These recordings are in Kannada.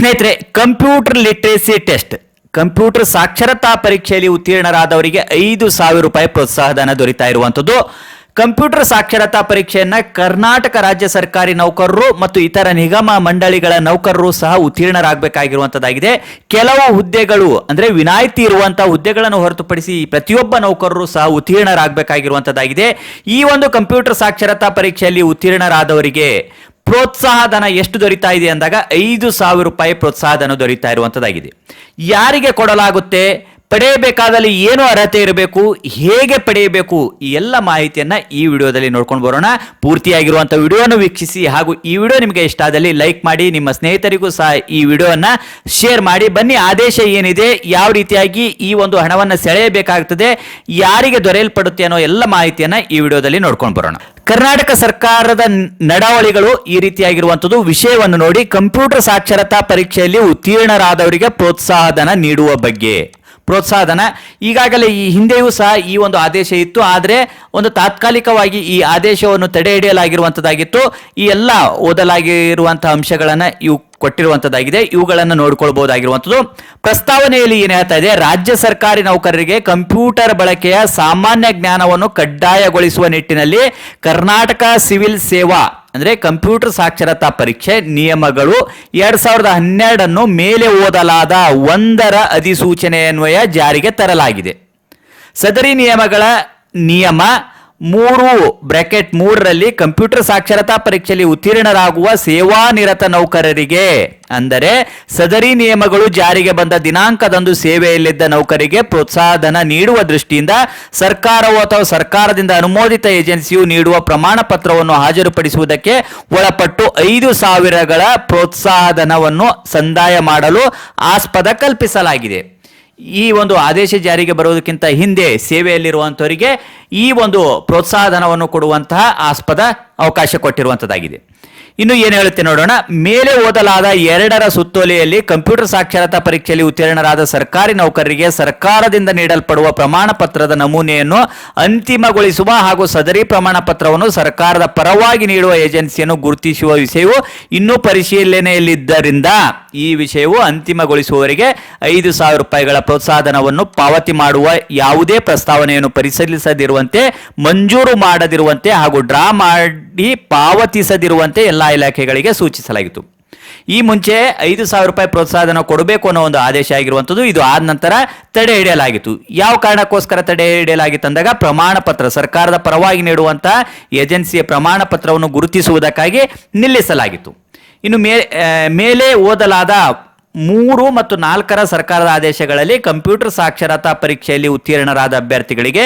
ಸ್ನೇಹಿತರೆ, ಕಂಪ್ಯೂಟರ್ ಲಿಟ್ರೇಸಿ ಟೆಸ್ಟ್. ಕಂಪ್ಯೂಟರ್ ಸಾಕ್ಷರತಾ ಪರೀಕ್ಷೆಯಲ್ಲಿ ಉತ್ತೀರ್ಣರಾದವರಿಗೆ ಐದು ಸಾವಿರ ರೂಪಾಯಿ ಪ್ರೋತ್ಸಾಹಧನ ದೊರೀತಾ ಇರುವಂಥದ್ದು. ಕಂಪ್ಯೂಟರ್ ಸಾಕ್ಷರತಾ ಪರೀಕ್ಷೆಯನ್ನ ಕರ್ನಾಟಕ ರಾಜ್ಯ ಸರ್ಕಾರಿ ನೌಕರರು ಮತ್ತು ಇತರ ನಿಗಮ ಮಂಡಳಿಗಳ ನೌಕರರು ಸಹ ಉತ್ತೀರ್ಣರಾಗಬೇಕಾಗಿರುವಂತದ್ದಾಗಿದೆ ಕೆಲವು ಹುದ್ದೆಗಳು, ಅಂದ್ರೆ ವಿನಾಯಿತಿ ಇರುವಂತಹ ಹುದ್ದೆಗಳನ್ನು ಹೊರತುಪಡಿಸಿ ಪ್ರತಿಯೊಬ್ಬ ನೌಕರರು ಸಹ ಉತ್ತೀರ್ಣರಾಗಬೇಕಾಗಿರುವಂತದ್ದಾಗಿದೆ ಈ ಒಂದು ಕಂಪ್ಯೂಟರ್ ಸಾಕ್ಷರತಾ ಪರೀಕ್ಷೆಯಲ್ಲಿ ಉತ್ತೀರ್ಣರಾದವರಿಗೆ ಪ್ರೋತ್ಸಾಹಧನ ಎಷ್ಟು ದೊರೀತಾ ಇದೆ ಅಂದಾಗ ಐದು ಸಾವಿರ ರೂಪಾಯಿ ಪ್ರೋತ್ಸಾಹಧನ ದೊರೀತಾ ಇರುವಂತದ್ದಾಗಿದೆ. ಯಾರಿಗೆ ಕೊಡಲಾಗುತ್ತೆ? ಪಡೆಯಬೇಕಾದಲ್ಲಿ ಏನು ಅರ್ಹತೆ ಇರಬೇಕು, ಹೇಗೆ ಪಡೆಯಬೇಕು, ಈ ಎಲ್ಲ ಮಾಹಿತಿಯನ್ನು ಈ ವಿಡಿಯೋದಲ್ಲಿ ನೋಡ್ಕೊಂಡು ಬರೋಣ. ಪೂರ್ತಿಯಾಗಿರುವಂಥ ವಿಡಿಯೋನ ವೀಕ್ಷಿಸಿ ಹಾಗೂ ಈ ವಿಡಿಯೋ ನಿಮಗೆ ಇಷ್ಟ ಆದಲ್ಲಿ ಲೈಕ್ ಮಾಡಿ, ನಿಮ್ಮ ಸ್ನೇಹಿತರಿಗೂ ಸಹ ಈ ವಿಡಿಯೋವನ್ನು ಶೇರ್ ಮಾಡಿ. ಬನ್ನಿ, ಆದೇಶ ಏನಿದೆ, ಯಾವ ರೀತಿಯಾಗಿ ಈ ಒಂದು ಹಣವನ್ನು ಸೆಳೆಯಬೇಕಾಗ್ತದೆ, ಯಾರಿಗೆ ದೊರೆಯಲ್ಪಡುತ್ತೆ ಅನ್ನೋ ಎಲ್ಲ ಮಾಹಿತಿಯನ್ನು ಈ ವಿಡಿಯೋದಲ್ಲಿ ನೋಡ್ಕೊಂಡು ಬರೋಣ. ಕರ್ನಾಟಕ ಸರ್ಕಾರದ ನಡಾವಳಿಗಳು ಈ ರೀತಿಯಾಗಿರುವಂಥದ್ದು ವಿಷಯವನ್ನು ನೋಡಿ, ಕಂಪ್ಯೂಟರ್ ಸಾಕ್ಷರತಾ ಪರೀಕ್ಷೆಯಲ್ಲಿ ಉತ್ತೀರ್ಣರಾದವರಿಗೆ ಪ್ರೋತ್ಸಾಹಧನ ನೀಡುವ ಬಗ್ಗೆ. ಪ್ರೋತ್ಸಾಹಧನ. ಈಗಾಗಲೇ ಈ ಹಿಂದೆಯೂ ಸಹ ಈ ಒಂದು ಆದೇಶ ಇತ್ತು. ಆದರೆ ಒಂದು ತಾತ್ಕಾಲಿಕವಾಗಿ ಈ ಆದೇಶವನ್ನು ತಡೆ ಹಿಡಿಯಲಾಗಿರುವಂಥದ್ದಾಗಿತ್ತು ಈ ಎಲ್ಲ ಓದಲಾಗಿರುವಂತಹ ಅಂಶಗಳನ್ನು ಇವು ಕೊಟ್ಟಿರುವಂಥದ್ದಾಗಿದೆ ಇವುಗಳನ್ನು ನೋಡಿಕೊಳ್ಬಹುದಾಗಿರುವಂಥದ್ದು ಪ್ರಸ್ತಾವನೆಯಲ್ಲಿ ಏನು ಹೇಳ್ತಾ ಇದೆ? ರಾಜ್ಯ ಸರ್ಕಾರಿ ನೌಕರರಿಗೆ ಕಂಪ್ಯೂಟರ್ ಬಳಕೆಯ ಸಾಮಾನ್ಯ ಜ್ಞಾನವನ್ನು ಕಡ್ಡಾಯಗೊಳಿಸುವ ನಿಟ್ಟಿನಲ್ಲಿ ಕರ್ನಾಟಕ ಸಿವಿಲ್ ಸೇವಾ, ಅಂದ್ರೆ ಕಂಪ್ಯೂಟರ್ ಸಾಕ್ಷರತಾ ಪರೀಕ್ಷೆ ನಿಯಮಗಳು ಎರಡ್ ಸಾವಿರದ ಹನ್ನೆರಡನ್ನು ಮೇಲೆ ಓದಲಾದ ಒಂದರ ಅಧಿಸೂಚನೆಯನ್ವಯ ಜಾರಿಗೆ ತರಲಾಗಿದೆ. ಸದರಿ ನಿಯಮಗಳ ನಿಯಮ ಮೂರು ಬ್ರಾಕೆಟ್ ಮೂರರಲ್ಲಿ ಕಂಪ್ಯೂಟರ್ ಸಾಕ್ಷರತಾ ಪರೀಕ್ಷೆಯಲ್ಲಿ ಉತ್ತೀರ್ಣರಾಗುವ ಸೇವಾನಿರತ ನೌಕರರಿಗೆ. ಅಂದರೆ ಸದರಿ ನಿಯಮಗಳು ಜಾರಿಗೆ ಬಂದ ದಿನಾಂಕದಂದು ಸೇವೆಯಲ್ಲಿದ್ದ ನೌಕರಿಗೆ ಪ್ರೋತ್ಸಾಹಧನ ನೀಡುವ ದೃಷ್ಟಿಯಿಂದ ಸರ್ಕಾರವು ಅಥವಾ ಸರ್ಕಾರದಿಂದ ಅನುಮೋದಿತ ಏಜೆನ್ಸಿಯು ನೀಡುವ ಪ್ರಮಾಣ ಪತ್ರವನ್ನು ಹಾಜರುಪಡಿಸುವುದಕ್ಕೆ ಒಳಪಟ್ಟು ಐದು ಸಾವಿರಗಳ ಪ್ರೋತ್ಸಾಹಧನವನ್ನು ಸಂದಾಯ ಮಾಡಲು ಆಸ್ಪದ ಕಲ್ಪಿಸಲಾಗಿದೆ. ಈ ಒಂದು ಆದೇಶ ಜಾರಿಗೆ ಬರುವುದಕ್ಕಿಂತ ಹಿಂದೆ ಸೇವೆಯಲ್ಲಿರುವಂಥವರಿಗೆ ಈ ಒಂದು ಪ್ರೋತ್ಸಾಹಧನವನ್ನು ಕೊಡುವಂತಹ ಆಸ್ಪದ ಅವಕಾಶ ಕೊಟ್ಟಿರುವಂಥದ್ದಾಗಿದೆ ಇನ್ನು ಏನು ಹೇಳುತ್ತೆ ನೋಡೋಣ, ಮೇಲೆ ಓದಲಾದ ಎರಡರ ಸುತ್ತೋಲೆಯಲ್ಲಿ ಕಂಪ್ಯೂಟರ್ ಸಾಕ್ಷರತಾ ಪರೀಕ್ಷೆಯಲ್ಲಿ ಉತ್ತೀರ್ಣರಾದ ಸರ್ಕಾರಿ ನೌಕರರಿಗೆ ಸರ್ಕಾರದಿಂದ ನೀಡಲ್ಪಡುವ ಪ್ರಮಾಣ ಪತ್ರದ ನಮೂನೆಯನ್ನು ಅಂತಿಮಗೊಳಿಸುವ ಹಾಗೂ ಸದರಿ ಪ್ರಮಾಣ ಪತ್ರವನ್ನು ಸರ್ಕಾರದ ಪರವಾಗಿ ನೀಡುವ ಏಜೆನ್ಸಿಯನ್ನು ಗುರುತಿಸುವ ವಿಷಯವು ಇನ್ನೂ ಪರಿಶೀಲನೆಯಲ್ಲಿದ್ದರಿಂದ ಈ ವಿಷಯವು ಅಂತಿಮಗೊಳಿಸುವವರಿಗೆ ಐದು ಸಾವಿರ ರೂಪಾಯಿಗಳ ಪ್ರೋತ್ಸಾಹಧನವನ್ನು ಪಾವತಿ ಮಾಡುವ ಯಾವುದೇ ಪ್ರಸ್ತಾವನೆಯನ್ನು ಪರಿಶೀಲಿಸದಿರುವಂತೆ, ಮಂಜೂರು ಮಾಡದಿರುವಂತೆ ಹಾಗೂ ಡ್ರಾ ಮಾಡಿ ಪಾವತಿಸದಿರುವಂತೆ ಎಲ್ಲ ಇಲಾಖೆಗಳಿಗೆ ಸೂಚಿಸಲಾಗಿತ್ತು. ಈ ಮುಂಚೆ ಐದು ಸಾವಿರ ರೂಪಾಯಿ ಪ್ರೋತ್ಸಾಹನ ಕೊಡಬೇಕು ಅನ್ನೋ ಒಂದು ಆದೇಶ ಆಗಿರುವಂಥದ್ದು ಇದು ಆದ ನಂತರ ತಡೆ ಹಿಡಿಯಲಾಗಿತ್ತು. ಯಾವ ಕಾರಣಕ್ಕೋಸ್ಕರ ತಡೆ ಹಿಡಿಯಲಾಗಿತ್ತು ಅಂದಾಗ ಪ್ರಮಾಣ ಪತ್ರ, ಸರ್ಕಾರದ ಪರವಾಗಿ ನೀಡುವಂತಹ ಏಜೆನ್ಸಿಯ ಪ್ರಮಾಣ ಪತ್ರವನ್ನು ಗುರುತಿಸುವುದಕ್ಕಾಗಿ ನಿಲ್ಲಿಸಲಾಗಿತ್ತು. ಇನ್ನು ಮೇ ಮೇಲೆ ಓದಲಾದ ಮೂರು ಮತ್ತು ನಾಲ್ಕರ ಸರ್ಕಾರದ ಆದೇಶಗಳಲ್ಲಿ ಕಂಪ್ಯೂಟರ್ ಸಾಕ್ಷರತಾ ಪರೀಕ್ಷೆಯಲ್ಲಿ ಉತ್ತೀರ್ಣರಾದ ಅಭ್ಯರ್ಥಿಗಳಿಗೆ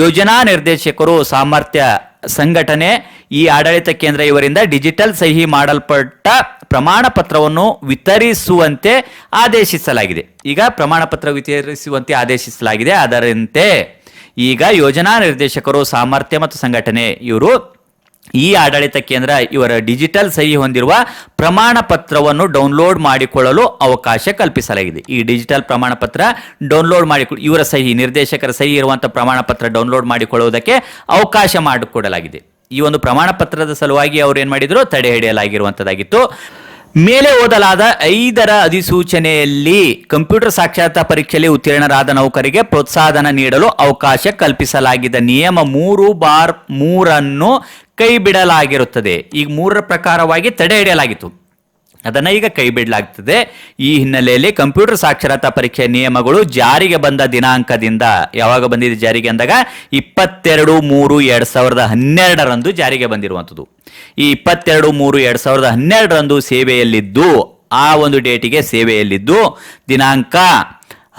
ಯೋಜನಾ ನಿರ್ದೇಶಕರು ಸಾಮರ್ಥ್ಯ ಸಂಘಟನೆ, ಈ ಆಡಳಿತ ಕೇಂದ್ರ ಇವರಿಂದ ಡಿಜಿಟಲ್ ಸಹಿ ಮಾಡಲ್ಪಟ್ಟ ಪ್ರಮಾಣ ಪತ್ರವನ್ನು ವಿತರಿಸುವಂತೆ ಆದೇಶಿಸಲಾಗಿದೆ. ಈಗ ಪ್ರಮಾಣ ಪತ್ರ ವಿತರಿಸುವಂತೆ ಆದೇಶಿಸಲಾಗಿದೆ. ಅದರಂತೆ ಈಗ ಯೋಜನಾ ನಿರ್ದೇಶಕರು, ಸಾಮರ್ಥ್ಯ ಮತ್ತು ಸಂಘಟನೆ ಇವರು ಈ ಆಡಳಿತ ಕೇಂದ್ರ ಇವರ ಡಿಜಿಟಲ್ ಸಹಿ ಹೊಂದಿರುವ ಪ್ರಮಾಣ ಪತ್ರವನ್ನು ಡೌನ್ಲೋಡ್ ಮಾಡಿಕೊಳ್ಳಲು ಅವಕಾಶ ಕಲ್ಪಿಸಲಾಗಿದೆ. ಈ ಡಿಜಿಟಲ್ ಪ್ರಮಾಣ ಪತ್ರ ಡೌನ್ಲೋಡ್ ಮಾಡಿ ಇವರ ಸಹಿ, ನಿರ್ದೇಶಕರ ಸಹಿ ಇರುವಂತಹ ಪ್ರಮಾಣ ಪತ್ರ ಡೌನ್ಲೋಡ್ ಮಾಡಿಕೊಳ್ಳುವುದಕ್ಕೆ ಅವಕಾಶ ಮಾಡಿಕೊಡಲಾಗಿದೆ. ಈ ಒಂದು ಪ್ರಮಾಣ ಪತ್ರದ ಸಲುವಾಗಿ ಅವರು ಏನ್ ಮಾಡಿದ್ರು? ತಡೆ ಹಿಡಿಯಲಾಗಿರುವಂತದ್ದಾಗಿತ್ತು ಮೇಲೆ ಓದಲಾದ ಐದರ ಅಧಿಸೂಚನೆಯಲ್ಲಿ ಕಂಪ್ಯೂಟರ್ ಸಾಕ್ಷರತಾ ಪರೀಕ್ಷೆಯಲ್ಲಿ ಉತ್ತೀರ್ಣರಾದ ನೌಕರಿಗೆ ಪ್ರೋತ್ಸಾಹನ ನೀಡಲು ಅವಕಾಶ ಕಲ್ಪಿಸಲಾಗಿದೆ. ನಿಯಮ ಮೂರು ಬಾರ್ ಮೂರನ್ನು ಕೈ ಬಿಡಲಾಗಿರುತ್ತದೆ ಈಗ ಮೂರರ ಪ್ರಕಾರವಾಗಿ ತಡೆ ಹಿಡಿಯಲಾಗಿತ್ತು. ಅದನ್ನು ಈಗ ಕೈ ಬಿಡಲಾಗ್ತದೆ. ಈ ಹಿನ್ನೆಲೆಯಲ್ಲಿ ಕಂಪ್ಯೂಟರ್ ಸಾಕ್ಷರತಾ ಪರೀಕ್ಷೆ ನಿಯಮಗಳು ಜಾರಿಗೆ ಬಂದ ದಿನಾಂಕದಿಂದ, ಯಾವಾಗ ಬಂದಿದೆ ಜಾರಿಗೆ ಅಂದಾಗ ಇಪ್ಪತ್ತೆರಡು ಮೂರು ಎರಡು ಸಾವಿರದ ಹನ್ನೆರಡರಂದು ಜಾರಿಗೆ ಬಂದಿರುವಂಥದ್ದು. ಈ ಇಪ್ಪತ್ತೆರಡು ಮೂರು ಎರಡು ಸಾವಿರದ ಹನ್ನೆರಡರಂದು ಸೇವೆಯಲ್ಲಿದ್ದು, ಆ ಒಂದು ಡೇಟಿಗೆ ಸೇವೆಯಲ್ಲಿದ್ದು, ದಿನಾಂಕ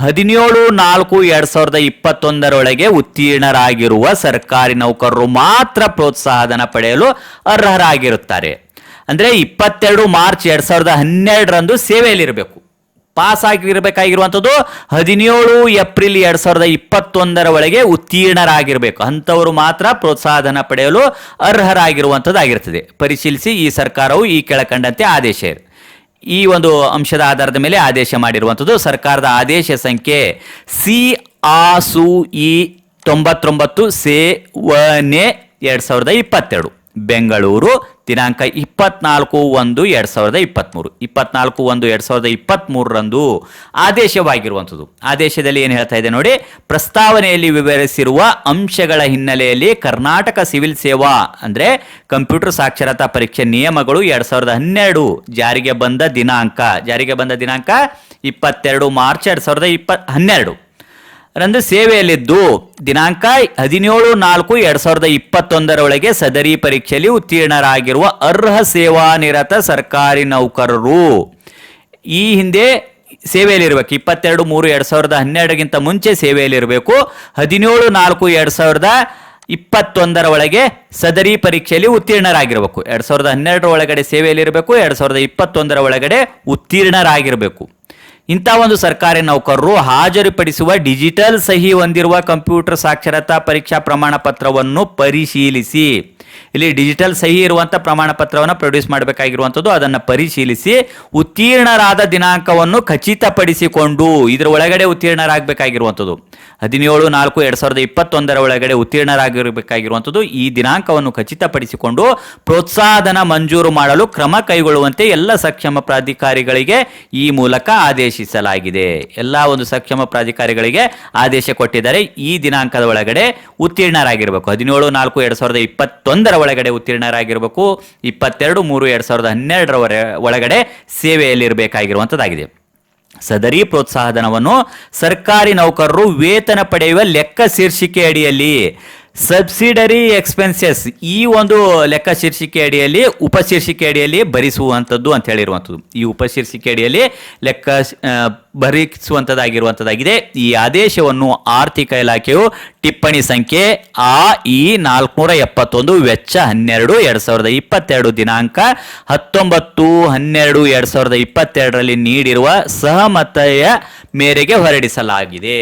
ಹದಿನೇಳು ನಾಲ್ಕು ಎರಡು ಸಾವಿರದ ಇಪ್ಪತ್ತೊಂದರೊಳಗೆ ಉತ್ತೀರ್ಣರಾಗಿರುವ ಸರ್ಕಾರಿ ನೌಕರರು ಮಾತ್ರ ಪ್ರೋತ್ಸಾಹಧನ ಪಡೆಯಲು ಅರ್ಹರಾಗಿರುತ್ತಾರೆ. ಅಂದ್ರೆ ಇಪ್ಪತ್ತೆರಡು ಮಾರ್ಚ್ ಎರಡು ಸಾವಿರದ ಹನ್ನೆರಡರಂದು ಸೇವೆಯಲ್ಲಿರಬೇಕು. ಪಾಸ್ ಆಗಿರಬೇಕಾಗಿರುವಂಥದ್ದು ಹದಿನೇಳು ಏಪ್ರಿಲ್ ಎರಡು ಸಾವಿರದ ಇಪ್ಪತ್ತೊಂದರ ಒಳಗೆ ಉತ್ತೀರ್ಣರಾಗಿರಬೇಕು. ಅಂಥವರು ಮಾತ್ರ ಪ್ರೋತ್ಸಾಹಧನ ಪಡೆಯಲು ಅರ್ಹರಾಗಿರುವಂಥದ್ದಾಗಿರ್ತದೆ. ಪರಿಶೀಲಿಸಿ ಈ ಸರ್ಕಾರವು ಈ ಕೆಳಕಂಡಂತೆ ಆದೇಶ. ಈ ಒಂದು ಅಂಶದ ಆಧಾರದ ಮೇಲೆ ಆದೇಶ ಮಾಡಿರುವಂಥದ್ದು ಸರ್ಕಾರದ ಆದೇಶ ಸಂಖ್ಯೆ ಸಿ ಆ ಸು ಇ ತೊಂಬತ್ತೊಂಬತ್ತು ಸೇವನೆ ಎರಡು ಸಾವಿರದ ಇಪ್ಪತ್ತೆರಡು. ಬೆಂಗಳೂರು ದಿನಾಂಕ ಇಪ್ಪತ್ನಾಲ್ಕು ಒಂದು ಎರಡು ಸಾವಿರದ ಇಪ್ಪತ್ತ್ಮೂರು ಇಪ್ಪತ್ನಾಲ್ಕು ಒಂದು ಎರಡು ಸಾವಿರದ ಇಪ್ಪತ್ತ್ಮೂರರಂದು ಆದೇಶವಾಗಿರುವಂಥದ್ದು. ಆದೇಶದಲ್ಲಿ ಏನು ಹೇಳ್ತಾ ಇದೆ ನೋಡಿ, ಪ್ರಸ್ತಾವನೆಯಲ್ಲಿ ವಿವರಿಸಿರುವ ಅಂಶಗಳ ಹಿನ್ನೆಲೆಯಲ್ಲಿ ಕರ್ನಾಟಕ ಸಿವಿಲ್ ಸೇವಾ ಅಂದರೆ ಕಂಪ್ಯೂಟರ್ ಸಾಕ್ಷರತಾ ಪರೀಕ್ಷೆ ನಿಯಮಗಳು ಎರಡು ಸಾವಿರದ ಹನ್ನೆರಡು ಜಾರಿಗೆ ಬಂದ ದಿನಾಂಕ. ಜಾರಿಗೆ ಬಂದ ದಿನಾಂಕ ಇಪ್ಪತ್ತೆರಡು ಮಾರ್ಚ್ ಎರಡು ಸಾವಿರದ ಇಪ್ಪತ್ ಹನ್ನೆರಡು. ರಂದು ಸೇವೆಯಲ್ಲಿದ್ದು ದಿನಾಂಕ ಹದಿನೇಳು ನಾಲ್ಕು ಎರಡ್ ಸಾವಿರದ ಇಪ್ಪತ್ತೊಂದರೊಳಗೆ ಸದರಿ ಪರೀಕ್ಷೆಯಲ್ಲಿ ಉತ್ತೀರ್ಣರಾಗಿರುವ ಅರ್ಹ ಸೇವಾನಿರತ ಸರ್ಕಾರಿ ನೌಕರರು. ಈ ಹಿಂದೆ ಸೇವೆಯಲ್ಲಿರಬೇಕು ಇಪ್ಪತ್ತೆರಡು ಮೂರು ಎರಡ್ ಸಾವಿರದ ಹನ್ನೆರಡಗಿಂತ ಮುಂಚೆ ಸೇವೆಯಲ್ಲಿರಬೇಕು. ಹದಿನೇಳು ನಾಲ್ಕು ಎರಡ್ ಸಾವಿರದ ಇಪ್ಪತ್ತೊಂದರ ಒಳಗೆ ಸದರಿ ಪರೀಕ್ಷೆಯಲ್ಲಿ ಉತ್ತೀರ್ಣರಾಗಿರಬೇಕು. ಎರಡ್ ಸಾವಿರದ ಹನ್ನೆರಡರ ಒಳಗಡೆ ಸೇವೆಯಲ್ಲಿರಬೇಕು, ಎರಡ್ ಸಾವಿರದ ಇಪ್ಪತ್ತೊಂದರ ಒಳಗಡೆ ಉತ್ತೀರ್ಣರಾಗಿರಬೇಕು. ಇಂಥ ಒಂದು ಸರ್ಕಾರಿ ನೌಕರರು ಹಾಜರುಪಡಿಸುವ ಡಿಜಿಟಲ್ ಸಹಿ ಹೊಂದಿರುವ ಕಂಪ್ಯೂಟರ್ ಸಾಕ್ಷರತಾ ಪರೀಕ್ಷಾ ಪ್ರಮಾಣ ಪತ್ರವನ್ನು ಪರಿಶೀಲಿಸಿ. ಇಲ್ಲಿ ಡಿಜಿಟಲ್ ಸಹಿ ಇರುವಂಥ ಪ್ರಮಾಣ ಪತ್ರವನ್ನು ಪ್ರೊಡ್ಯೂಸ್ ಮಾಡಬೇಕಾಗಿರುವಂಥದ್ದು ಅದನ್ನು ಪರಿಶೀಲಿಸಿ ಉತ್ತೀರ್ಣರಾದ ದಿನಾಂಕವನ್ನು ಖಚಿತಪಡಿಸಿಕೊಂಡು ಇದರ ಒಳಗಡೆ ಉತ್ತೀರ್ಣರಾಗಬೇಕಾಗಿರುವಂಥದ್ದು ಹದಿನೇಳು, ನಾಲ್ಕು, ಎರಡು ಸಾವಿರದ ಇಪ್ಪತ್ತೊಂದರ ಒಳಗಡೆ ಉತ್ತೀರ್ಣರಾಗಿರಬೇಕಾಗಿರುವಂಥದ್ದು ಈ ದಿನಾಂಕವನ್ನು ಖಚಿತಪಡಿಸಿಕೊಂಡು ಪ್ರೋತ್ಸಾಹಧನ ಮಂಜೂರು ಮಾಡಲು ಕ್ರಮ ಕೈಗೊಳ್ಳುವಂತೆ ಎಲ್ಲ ಸಕ್ಷಮ ಪ್ರಾಧಿಕಾರಿಗಳಿಗೆ ಈ ಮೂಲಕ ಆದೇಶಿಸಲಾಗಿದೆ. ಎಲ್ಲ ಒಂದು ಸಕ್ಷಮ ಪ್ರಾಧಿಕಾರಿಗಳಿಗೆ ಆದೇಶ ಕೊಟ್ಟಿದ್ದಾರೆ. ಈ ದಿನಾಂಕದ ಒಳಗಡೆ ಉತ್ತೀರ್ಣರಾಗಿರಬೇಕು. ಹದಿನೇಳು, ನಾಲ್ಕು, ಎರಡು ಸಾವಿರದ ಇಪ್ಪತ್ತೊಂದರ ಒಳಗಡೆ ಉತ್ತೀರ್ಣರಾಗಿರಬೇಕು, ಇಪ್ಪತ್ತೆರಡು, ಮೂರು, ಎರಡು ಸಾವಿರದ ಹನ್ನೆರಡರ ಒಳಗಡೆ ಸೇವೆಯಲ್ಲಿರಬೇಕಾಗಿರುವಂಥದ್ದಾಗಿದೆ. ಸದರಿ ಪ್ರೋತ್ಸಾಹಧನವನ್ನು ಸರ್ಕಾರಿ ನೌಕರರು ವೇತನ ಪಡೆಯುವ ಲೆಕ್ಕ ಶೀರ್ಷಿಕೆ ಅಡಿಯಲ್ಲಿ ಸಬ್ಸಿಡರಿ ಎಕ್ಸ್ಪೆನ್ಸಸ್ ಈ ಒಂದು ಲೆಕ್ಕ ಶೀರ್ಷಿಕೆ ಅಡಿಯಲ್ಲಿ ಉಪಶೀರ್ಷಿಕೆ ಅಡಿಯಲ್ಲಿ ಭರಿಸುವಂಥದ್ದು ಅಂತ ಹೇಳಿರುವಂಥದ್ದು. ಈ ಉಪಶೀರ್ಷಿಕೆ ಅಡಿಯಲ್ಲಿ ಲೆಕ್ಕ ಭರಿಸುವಂಥದ್ದಾಗಿರುವಂಥದ್ದಾಗಿದೆ. ಈ ಆದೇಶವನ್ನು ಆರ್ಥಿಕ ಇಲಾಖೆಯು ಟಿಪ್ಪಣಿ ಸಂಖ್ಯೆ ಆ ಇ ನಾಲ್ಕುನೂರ ಎಪ್ಪತ್ತೊಂದು, ವೆಚ್ಚ ಹನ್ನೆರಡು, ಎರಡು ಸಾವಿರದ ಇಪ್ಪತ್ತೆರಡು ದಿನಾಂಕ ಹತ್ತೊಂಬತ್ತು, ಹನ್ನೆರಡು, ಎರಡು ಸಾವಿರದ ಇಪ್ಪತ್ತೆರಡರಲ್ಲಿ ನೀಡಿರುವ ಸಹಮತೆಯ ಮೇರೆಗೆ ಹೊರಡಿಸಲಾಗಿದೆ.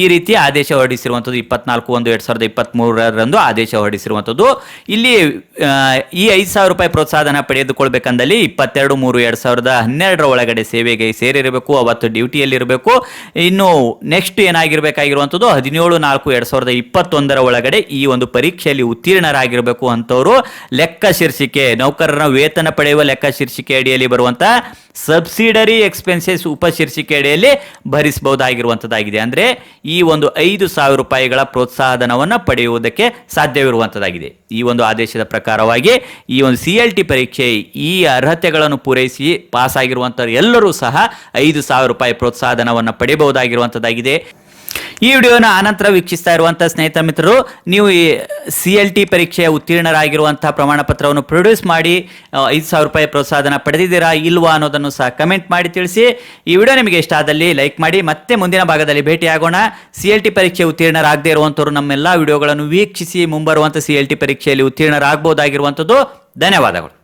ಈ ರೀತಿ ಆದೇಶ ಹೊರಡಿಸಿರುವಂಥದ್ದು ಇಪ್ಪತ್ನಾಲ್ಕು ಒಂದು ಎರಡು ಸಾವಿರದ ಇಪ್ಪತ್ತ್ಮೂರರಂದು ಆದೇಶ ಹೊರಡಿಸಿರುವಂಥದ್ದು. ಇಲ್ಲಿ ಈ ಐದು ಸಾವಿರ ರೂಪಾಯಿ ಪ್ರೋತ್ಸಾಹನ ಪಡೆದುಕೊಳ್ಬೇಕಂದಲ್ಲಿ ಇಪ್ಪತ್ತೆರಡು ಮೂರು ಎರಡು ಸಾವಿರದ ಹನ್ನೆರಡರ ಒಳಗಡೆ ಸೇವೆಗೆ ಸೇರಿರಬೇಕು, ಅವತ್ತು ಡ್ಯೂಟಿಯಲ್ಲಿರಬೇಕು. ಇನ್ನು ನೆಕ್ಸ್ಟ್ ಏನಾಗಿರಬೇಕಾಗಿರುವಂಥದ್ದು, ಹದಿನೇಳು ನಾಲ್ಕು ಎರಡು ಸಾವಿರದ ಇಪ್ಪತ್ತೊಂದರ ಒಳಗಡೆ ಈ ಒಂದು ಪರೀಕ್ಷೆಯಲ್ಲಿ ಉತ್ತೀರ್ಣರಾಗಿರಬೇಕು ಅಂಥವರು ಲೆಕ್ಕ ಶೀರ್ಷಿಕೆ, ನೌಕರರ ವೇತನ ಪಡೆಯುವ ಲೆಕ್ಕ ಶೀರ್ಷಿಕೆ ಅಡಿಯಲ್ಲಿ ಬರುವಂಥ ಸಬ್ಸಿಡರಿ ಎಕ್ಸ್ಪೆನ್ಸಸ್ ಉಪಶೀರ್ಷಿಕೆ ಅಡಿಯಲ್ಲಿ ಭರಿಸಬಹುದಾಗಿರುವಂಥದ್ದಾಗಿದೆ ಅಂದರೆ ಈ ಒಂದು ಐದು ಸಾವಿರ ರೂಪಾಯಿಗಳ ಪ್ರೋತ್ಸಾಹಧನವನ್ನು ಪಡೆಯುವುದಕ್ಕೆ ಸಾಧ್ಯವಿರುವಂಥದ್ದಾಗಿದೆ ಈ ಒಂದು ಆದೇಶದ ಪ್ರಕಾರವಾಗಿ ಈ ಒಂದು ಸಿ ಎಲ್ ಟಿ ಪರೀಕ್ಷೆ ಈ ಅರ್ಹತೆಗಳನ್ನು ಪೂರೈಸಿ ಪಾಸ್ ಆಗಿರುವಂಥ ಎಲ್ಲರೂ ಸಹ ಐದು ಸಾವಿರ ರೂಪಾಯಿ ಪ್ರೋತ್ಸಾಹಧನವನ್ನು ಪಡೆಯಬಹುದಾಗಿರುವಂಥದ್ದಾಗಿದೆ ಈ ವಿಡಿಯೋನ ಆನಂತರ ವೀಕ್ಷಿಸ್ತಾ ಇರುವಂತಹ ಸ್ನೇಹಿತ ಮಿತ್ರರು, ನೀವು ಈ ಸಿ ಎಲ್ ಟಿ ಪರೀಕ್ಷೆಯ ಉತ್ತೀರ್ಣರಾಗಿರುವಂತಹ ಪ್ರಮಾಣ ಪತ್ರವನ್ನು ಪ್ರೊಡ್ಯೂಸ್ ಮಾಡಿ ಐದು ಸಾವಿರ ರೂಪಾಯಿ ಪ್ರೋತ್ಸಾಹನ ಪಡೆದಿದ್ದೀರಾ ಇಲ್ವಾ ಅನ್ನೋದನ್ನು ಸಹ ಕಮೆಂಟ್ ಮಾಡಿ ತಿಳಿಸಿ. ಈ ವಿಡಿಯೋ ನಿಮಗೆ ಇಷ್ಟ ಆದಲ್ಲಿ ಲೈಕ್ ಮಾಡಿ, ಮತ್ತೆ ಮುಂದಿನ ಭಾಗದಲ್ಲಿ ಭೇಟಿಯಾಗೋಣ. ಸಿ ಎಲ್ ಟಿ ಪರೀಕ್ಷೆ ಉತ್ತೀರ್ಣರಾಗದೇ ಇರುವಂತವರು ನಮ್ಮೆಲ್ಲ ವಿಡಿಯೋಗಳನ್ನು ವೀಕ್ಷಿಸಿ ಮುಂಬರುವಂತಹ ಸಿ ಎಲ್ ಟಿ ಪರೀಕ್ಷೆಯಲ್ಲಿ ಉತ್ತೀರ್ಣರಾಗಬಹುದಾಗಿರುವಂಥದ್ದು ಧನ್ಯವಾದಗಳು.